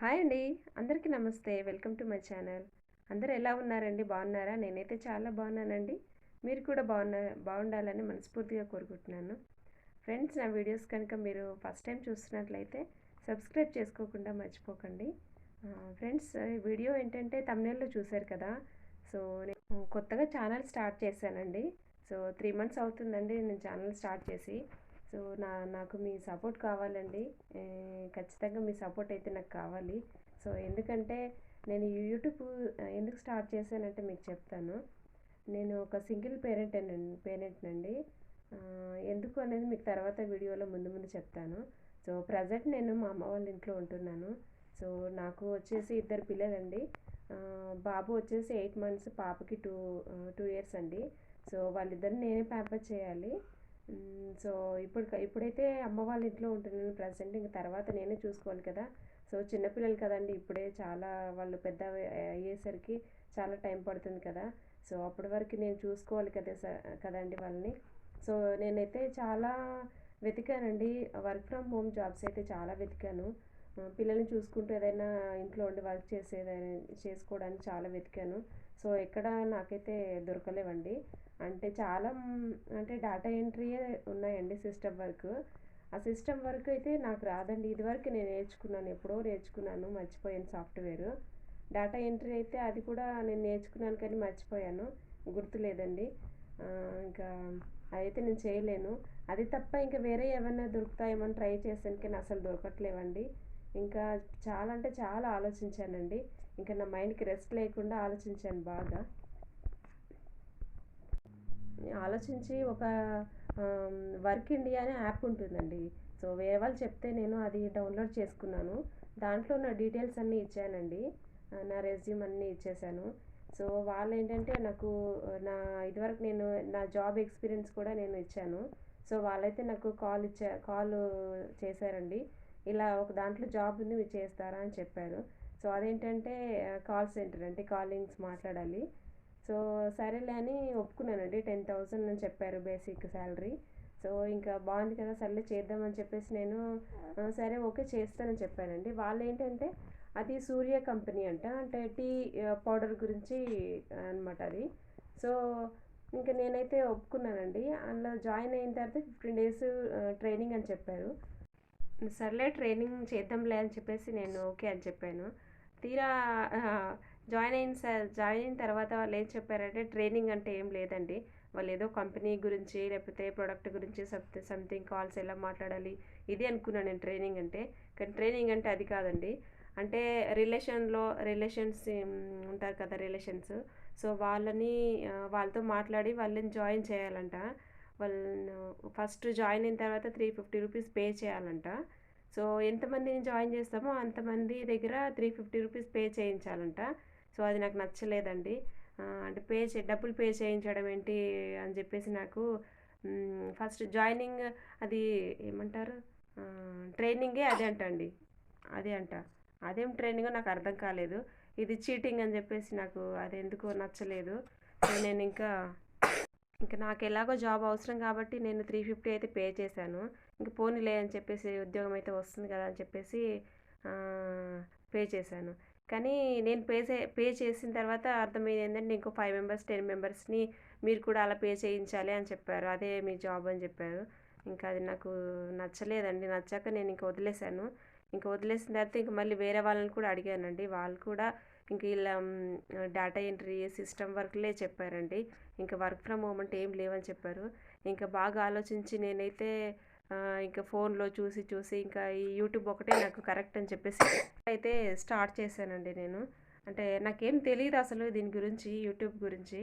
Hi అండి. అందరికీ నమస్తే. Welcome to my channel. అందరూ ఎలా ఉన్నారండి? బాగున్నారా? నేనైతే చాలా బాగున్నానండి. మీరు కూడా బాగున్నా బాగుండాలని మనస్ఫూర్తిగా కోరుకుంటున్నాను. ఫ్రెండ్స్ నా వీడియోస్ కనుక మీరు ఫస్ట్ టైం చూస్తున్నట్లయితే సబ్స్క్రైబ్ చేసుకోకుండా మర్చిపోకండి. ఫ్రెండ్స్ వీడియో ఏంటంటే తమిళలో చూశారు కదా. సో నేను కొత్తగా ఛానల్ స్టార్ట్ చేశానండి. సో త్రీ మంత్స్ అవుతుందండి నేను ఛానల్ స్టార్ట్ చేసి. సో నా నాకు మీ సపోర్ట్ కావాలండి. ఖచ్చితంగా మీ సపోర్ట్ అయితే నాకు కావాలి. సో ఎందుకంటే నేను యూట్యూబ్ ఎందుకు స్టార్ట్ చేశానంటే మీకు చెప్తాను. నేను ఒక సింగిల్ పేరెంట్ పేరెంట్ అండి ఎందుకు అనేది మీకు తర్వాత వీడియోలో ముందు ముందు చెప్తాను. సో ప్రజెంట్ నేను మా అమ్మ వాళ్ళ ఇంట్లో ఉంటున్నాను. సో నాకు వచ్చేసి ఇద్దరు పిల్లలండి. బాబు వచ్చేసి ఎయిట్ మంత్స్ పాపకి టూ టూ ఇయర్స్ అండి. సో వాళ్ళిద్దరిని నేనే ప్యాంపర్ చేయాలి. సో ఇప్పుడు ఇప్పుడైతే అమ్మ వాళ్ళ ఇంట్లో ఉంటున్నాను ప్రజెంట్ ఇంక తర్వాత నేనే చూసుకోవాలి కదా. సో చిన్నపిల్లలు కదండి ఇప్పుడే చాలా వాళ్ళు పెద్ద అయ్యేసరికి చాలా టైం పడుతుంది కదా. సో అప్పటి వరకు నేను చూసుకోవాలి కదా స- కదండి వాళ్ళని. సో నేనైతే చాలా వెతికానండి. వర్క్ ఫ్రమ్ హోమ్ జాబ్స్ అయితే చాలా వెతికాను. పిల్లల్ని చూసుకుంటూ ఏదైనా ఇంట్లో ఉండి వర్క్ చేసేదని చేసుకోవడానికి చాలా వెతికాను. సో ఎక్కడ నాకైతే దొరకలేవండి. అంటే చాలా అంటే డేటా ఎంట్రీయే ఉన్నాయండి సిస్టమ్ వర్క్. ఆ సిస్టమ్ వర్క్ అయితే నాకు రాదండి. ఇదివరకు నేను నేర్చుకున్నాను. ఎప్పుడో నేర్చుకున్నాను. మర్చిపోయాను సాఫ్ట్వేర్. డేటా ఎంట్రీ అయితే అది కూడా నేను నేర్చుకున్నాను కానీ మర్చిపోయాను. గుర్తులేదండి. ఇంకా అదైతే నేను చేయలేను. అది తప్ప ఇంకా వేరే ఏమైనా దొరుకుతాయేమో ట్రై చేశాను కానీ అసలు దొరకట్లేవండి. ఇంకా చాలా అంటే చాలా ఆలోచించానండి. ఇంకా నా మైండ్కి రెస్ట్ లేకుండా ఆలోచించాను బాగా. ఆలోచించి ఒక వర్క్ ఇండియా అనే యాప్ ఉంటుందండి. సో వేరే వాళ్ళు చెప్తే నేను అది డౌన్లోడ్ చేసుకున్నాను. దాంట్లో నా డీటెయిల్స్ అన్నీ ఇచ్చానండి. నా రెజ్యూమ్ అన్నీ ఇచ్చేసాను. సో వాళ్ళు ఏంటంటే నాకు నా ఇదివరకు నేను నా జాబ్ ఎక్స్పీరియన్స్ కూడా నేను ఇచ్చాను. సో వాళ్ళైతే నాకు కాల్ ఇచ్చా కాల్ చేశారండి. ఇలా ఒక దాంట్లో జాబ్ ఉంది మీరు చేస్తారా అని చెప్పారు. సో అదేంటంటే కాల్ సెంటర్ అంటే కాలింగ్స్ మాట్లాడాలి. సో సరేలే అని ఒప్పుకున్నానండి. టెన్ థౌజండ్ అని చెప్పారు బేసిక్ శాలరీ సో ఇంకా బాగుంది కదా సర్లే చేద్దామని చెప్పేసి నేను సరే ఓకే చేస్తానని చెప్పానండి. వాళ్ళు ఏంటంటే అది సూర్య కంపెనీ అంట. అంటే టీ పౌడర్ గురించి అనమాట అది. సో ఇంకా నేనైతే ఒప్పుకున్నానండి. అందులో జాయిన్ అయిన తర్వాత ఫిఫ్టీన్ డేస్ ట్రైనింగ్ అని చెప్పారు. సర్లే ట్రైనింగ్ చేద్దాంలే అని చెప్పేసి నేను ఓకే అని చెప్పాను. తీరా జాయిన్ అయిన సార్ జాయిన్ అయిన తర్వాత వాళ్ళు ఏం చెప్పారంటే ట్రైనింగ్ అంటే ఏం లేదండి. వాళ్ళు ఏదో కంపెనీ గురించి లేకపోతే ప్రోడక్ట్ గురించి సంథింగ్ కాల్స్ ఎలా మాట్లాడాలి ఇది అనుకున్నాను నేను ట్రైనింగ్ అంటే. కానీ ట్రైనింగ్ అంటే అది కాదండి. అంటే రిలేషన్లో రిలేషన్స్ ఉంటారు కదా రిలేషన్స్. సో వాళ్ళని వాళ్ళతో మాట్లాడి వాళ్ళని జాయిన్ చేయాలంట. వాళ్ళను ఫస్ట్ జాయిన్ అయిన తర్వాత త్రీ ఫిఫ్టీ రూపీస్ పే చేయాలంట. సో ఎంతమందిని జాయిన్ చేస్తామో అంతమంది దగ్గర త్రీ ఫిఫ్టీ రూపీస్ పే చేయించాలంట. సో అది నాకు నచ్చలేదండి. అంటే పే చే డబ్బులు పే చేయించడం ఏంటి అని చెప్పేసి నాకు ఫస్ట్ జాయినింగ్ అది ఏమంటారు? ట్రైనింగే అదే అంట అండి అదే అంట. అదేం ట్రైనింగ్ నాకు అర్థం కాలేదు. ఇది చీటింగ్ అని చెప్పేసి నాకు అది ఎందుకో నచ్చలేదు. సో నేను ఇంకా ఇంకా నాకు ఎలాగో జాబ్ అవసరం కాబట్టి నేను త్రీ ఫిఫ్టీ అయితే పే చేశాను. ఇంక పోనీలే అని చెప్పేసి ఉద్యోగం అయితే వస్తుంది కదా అని చెప్పేసి పే చేశాను. కానీ నేను పే చే పే చేసిన తర్వాత అర్థమైంది ఏంటంటే ఇంకో ఫైవ్ మెంబర్స్ టెన్ మెంబర్స్ని మీరు కూడా అలా పే చేయించాలి అని చెప్పారు. అదే మీ జాబ్ అని చెప్పారు. ఇంకా అది నాకు నచ్చలేదండి. నచ్చాక నేను ఇంక వదిలేశాను. ఇంక వదిలేసిన తర్వాత ఇంక మళ్ళీ వేరే వాళ్ళని కూడా అడిగానండి. వాళ్ళు కూడా ఇంక ఇలా డేటా ఎంట్రీ సిస్టమ్ వర్క్లే చెప్పారండి. ఇంకా వర్క్ ఫ్రమ్ హోమ్ అంటే ఏం లేవని చెప్పారు. ఇంకా బాగా ఆలోచించి నేనైతే ఇంకా ఫోన్లో చూసి చూసి ఇంకా ఈ యూట్యూబ్ ఒకటే నాకు కరెక్ట్ అని చెప్పేసి అయితే స్టార్ట్ చేశానండి నేను. అంటే నాకేం తెలియదు అసలు దీని గురించి యూట్యూబ్ గురించి.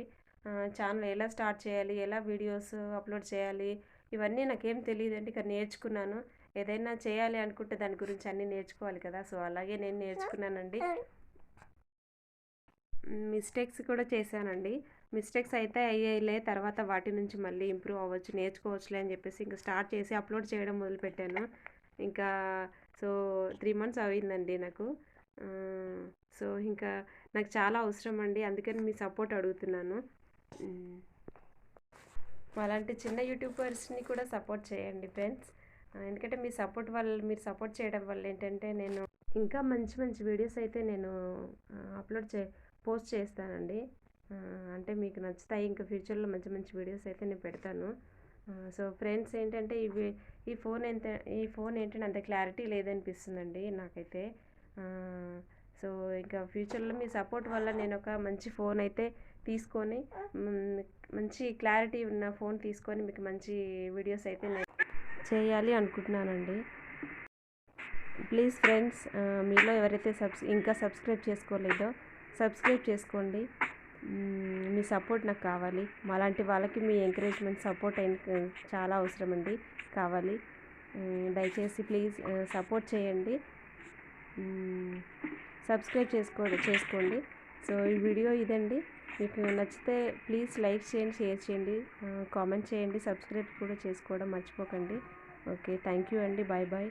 ఛానల్ ఎలా స్టార్ట్ చేయాలి ఎలా వీడియోస్ అప్లోడ్ చేయాలి ఇవన్నీ నాకేం తెలియదండి ఇక్కడ నేర్చుకున్నాను. ఏదైనా చేయాలి అనుకుంటే దాని గురించి అన్నీ నేర్చుకోవాలి కదా. సో అలాగే నేను నేర్చుకున్నానండి. మిస్టేక్స్ కూడా చేశానండి. మిస్టేక్స్ అయితే అయ్యాయిలే తర్వాత వాటి నుంచి మళ్ళీ ఇంప్రూవ్ అవ్వచ్చు నేర్చుకోవచ్చులే అని చెప్పేసి ఇంకా స్టార్ట్ చేసి అప్లోడ్ చేయడం మొదలుపెట్టాను. ఇంకా సో త్రీ మంత్స్ అయిందండి నాకు. సో ఇంకా నాకు చాలా అవసరం అండి. అందుకని మీ సపోర్ట్ అడుగుతున్నాను. అలాంటి చిన్న యూట్యూబర్స్ని కూడా సపోర్ట్ చేయండి ఫ్రెండ్స్. ఎందుకంటే మీ సపోర్ట్ వల్ల మీరు సపోర్ట్ చేయడం వల్ల ఏంటంటే నేను ఇంకా మంచి మంచి వీడియోస్ అయితే నేను అప్లోడ్ చే పోస్ట్ చేస్తానండి. అంటే మీకు నచ్చుతాయి. ఇంకా ఫ్యూచర్లో మంచి మంచి వీడియోస్ అయితే నేను పెడతాను. సో ఫ్రెండ్స్ ఏంటంటే ఇవి ఈ ఫోన్ ఎంత ఈ ఫోన్ ఏంటంటే అంత క్లారిటీ లేదనిపిస్తుందండి నాకైతే. సో ఇంకా ఫ్యూచర్లో మీ సపోర్ట్ వల్ల నేను ఒక మంచి ఫోన్ అయితే తీసుకొని మంచి క్లారిటీ ఉన్న ఫోన్ తీసుకొని మీకు మంచి వీడియోస్ అయితే నేను చేయాలి అనుకుంటున్నానండి. ప్లీజ్ ఫ్రెండ్స్ మీలో ఎవరైతే సబ్స్ ఇంకా సబ్స్క్రైబ్ చేసుకోలేదో సబ్స్క్రైబ్ చేసుకోండి. మీ సపోర్ట్ నాకు కావాలి. మాలాంటి వాళ్ళకి మీ ఎంకరేజ్మెంట్ సపోర్ట్ అయిన చాలా అవసరం అండి. కావాలి. దయచేసి ప్లీజ్ సపోర్ట్ చేయండి. సబ్స్క్రైబ్ చేసుకో చేసుకోండి. సో ఈ వీడియో ఇదండి. మీకు నచ్చితే ప్లీజ్ లైక్ చేయండి షేర్ చేయండి కామెంట్ చేయండి. సబ్స్క్రైబ్ కూడా చేసుకోవడం మర్చిపోకండి. ఓకే థ్యాంక్ యూ అండి. Bye bye.